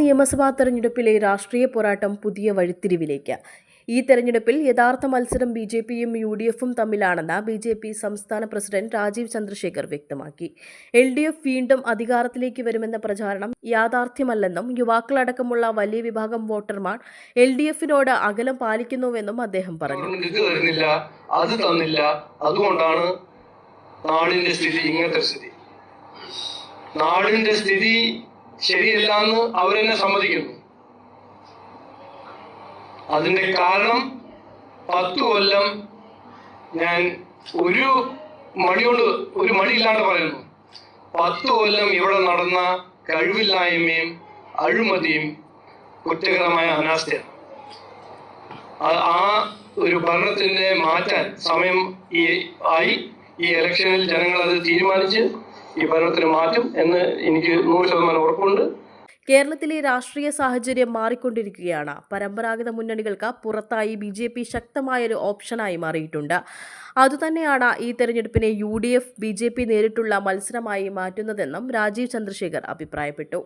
നിയമസഭാ തെരഞ്ഞെടുപ്പിലെ രാഷ്ട്രീയ പോരാട്ടം പുതിയ വഴിത്തിരിവിലേക്ക്. ഈ തെരഞ്ഞെടുപ്പിൽ യഥാർത്ഥ മത്സരം ബി ജെ പിയും യു ഡി എഫും തമ്മിലാണെന്ന് ബി ജെ പി സംസ്ഥാന പ്രസിഡന്റ് രാജീവ് ചന്ദ്രശേഖർ വ്യക്തമാക്കി. എൽ ഡി എഫ് വീണ്ടും അധികാരത്തിലേക്ക് വരുമെന്ന പ്രചാരണം യാഥാർത്ഥ്യമല്ലെന്നും യുവാക്കളടക്കമുള്ള വലിയ വിഭാഗം വോട്ടർമാർ എൽ ഡി എഫിനോട് അകലം പാലിക്കുന്നുവെന്നും അദ്ദേഹം പറഞ്ഞു. അത് തന്നില്ല അതുകൊണ്ടാണ് നാടിന്റെ സ്ഥിതി ഇങ്ങനത്തെ സ്ഥിതി. നാടിന്റെ സ്ഥിതി ശരിയല്ല എന്ന് അവരെന്നെ സമ്മതിക്കുന്നു. അതിന്റെ കാരണം പത്തു കൊല്ലം ഞാൻ ഒരു മണിയോട് ഒരു മണി മടിയില്ലാണ്ട് പറയുന്നു. പത്തു കൊല്ലം ഇവിടെ നടന്ന കഴിവില്ലായ്മയും അഴിമതിയും കുറ്റകരമായ അനാസ്ഥയാണ്. ആ ഒരു ഭരണത്തിനെ മാറ്റാൻ സമയം ഈ ആയി ഈ ഇലക്ഷനിൽ ജനങ്ങൾ അത് തീരുമാനിച്ച് ഈ ഭരണത്തിന് മാറ്റും എന്ന് എനിക്ക് നൂറ് ശതമാനം ഉറപ്പുണ്ട്. കേരളത്തിലെ രാഷ്ട്രീയ സാഹചര്യം മാറിക്കൊണ്ടിരിക്കുകയാണ്. പരമ്പരാഗത മുന്നണികൾക്ക് പുറത്തായി ബി ജെ പി ശക്തമായൊരു ഓപ്ഷനായി മാറിയിട്ടുണ്ട്. അതുതന്നെയാണ് ഈ തെരഞ്ഞെടുപ്പിനെ U D F B J P നേരിട്ടുള്ള മത്സരമായി മാറ്റുന്നതെന്നും രാജീവ് ചന്ദ്രശേഖർ അഭിപ്രായപ്പെട്ടു.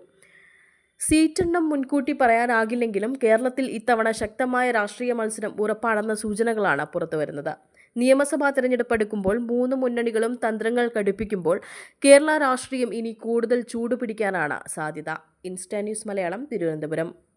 സീറ്റെണ്ണം മുൻകൂട്ടി പറയാനാകില്ലെങ്കിലും കേരളത്തിൽ ഇത്തവണ ശക്തമായ രാഷ്ട്രീയ മത്സരം ഉറപ്പാണെന്ന സൂചനകളാണ് പുറത്തുവരുന്നത്. നിയമസഭാ തെരഞ്ഞെടുപ്പ് അടുക്കുമ്പോൾ മൂന്ന് മുന്നണികളും തന്ത്രങ്ങൾ ഘടിപ്പിക്കുമ്പോൾ കേരള രാഷ്ട്രീയം ഇനി കൂടുതൽ ചൂടുപിടിക്കാനാണ് സാധ്യത. Insta news Malayalam Thiruvananthapuram.